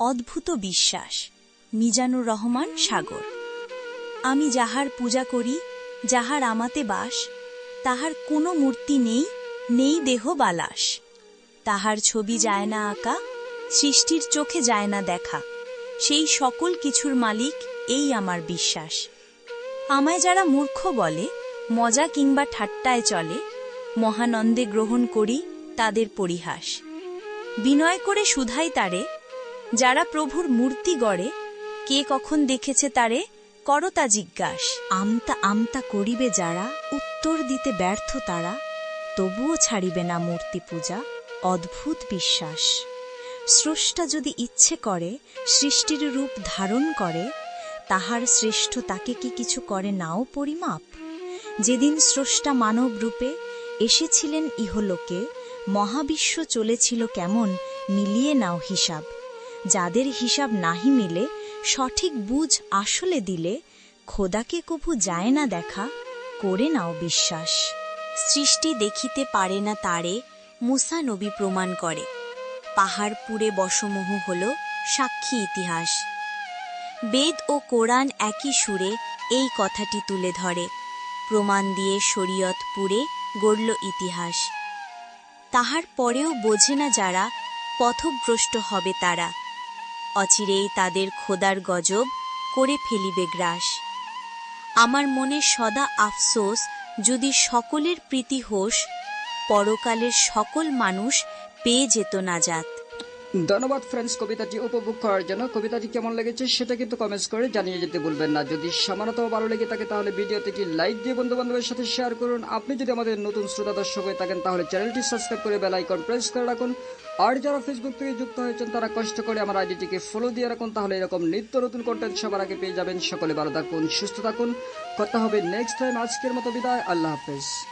অদ্ভুত বিশ্বাস। মিজানুর রহমান সাগর। আমি যাহার পূজা করি, যাহার আমাতে বাস, তাহার কোনো মূর্তি নেই নেই দেহ বালাস। তাহার ছবি যায় না আঁকা, সৃষ্টির চোখে যায় না দেখা। সেই সকল কিছুর মালিক এই আমার বিশ্বাস। আমায় যারা মূর্খ বলে, মজা কিংবা ঠাট্টায় চলে, মহানন্দে গ্রহণ করি তাদের পরিহাস। বিনয় করে শুধাই তারে যারা প্রভুর মূর্তি গড়ে, কে কখন দেখেছে তারে? করতা জিজ্ঞাস। আমতা আমতা করিবে যারা, উত্তর দিতে ব্যর্থ তারা, তবুও ছাড়িবে না মূর্তি পূজা, অদ্ভুত বিশ্বাস। স্রষ্টা যদি ইচ্ছে করে, সৃষ্টির রূপ ধারণ করে, তাহার শ্রেষ্ঠ তাকে কি কিছু করে নাও পরিমাপ? যেদিন স্রষ্টা মানব রূপে এসেছিলেন ইহলোকে, মহাবিশ্ব চলেছিল কেমন, মিলিয়ে নাও হিসাব। যাদের হিসাব নাহি মিলে, সঠিক বুঝ আসলে দিলে, খোদাকে কভু যায় না দেখা, করে নাও বিশ্বাস। সৃষ্টি দেখিতে পারে না তারে, মুসা নবী প্রমাণ করে। পাহাড়পুরে বসমোহ হল সাক্ষী ইতিহাস। বেদ ও কোরআন একই সুরে এই কথাটি তুলে ধরে। প্রমাণ দিয়ে শরীয়ত পুরে গড়ল ইতিহাস। তাহার পরেও বোঝে না যারা পথভ্রষ্ট হবে তারা। অচিরেই তাদের খোদার গজব করে ফেলিবে গ্রাস। আমার মনে সদা আফসোস যদি সকলের প্রীতি হোস, পরকালের সকল মানুষ পেয়ে যেত নাজাত। ধন্যবাদ ফ্রেন্ডস কবিতাটি উপভোগ করার জন্য। কবিতাটি কেমন লেগেছে সেটা কিন্তু কমেন্টস করে জানিয়ে যেতে ভুলবেন না। যদি সামান্যতম ভালো লেগে থাকে তাহলে ভিডিওতে কি লাইক দিয়ে বন্ধু বান্ধবের সাথে শেয়ার করুন। আপনি যদি আমাদের নতুন শ্রোতা, দর্শক হয়ে থাকেন তাহলে চ্যানেলটি সাবস্ক্রাইব করে বেল আইকন প্রেস করে রাখুন। আর যারা ফেসবুক থেকে যুক্ত হয়েছেন, তারা কষ্ট করে আমার আইডিটিকে ফলো দিয়ে রাখুন। তাহলে এরকম নিত্য নতুন কন্টেন্ট সবার আগে পেয়ে যাবেন। সকলে ভালো থাকুন, সুস্থ থাকুন। কথা হবে নেক্সট টাইম আজকের মতো বিদায়। আল্লাহ হাফেজ।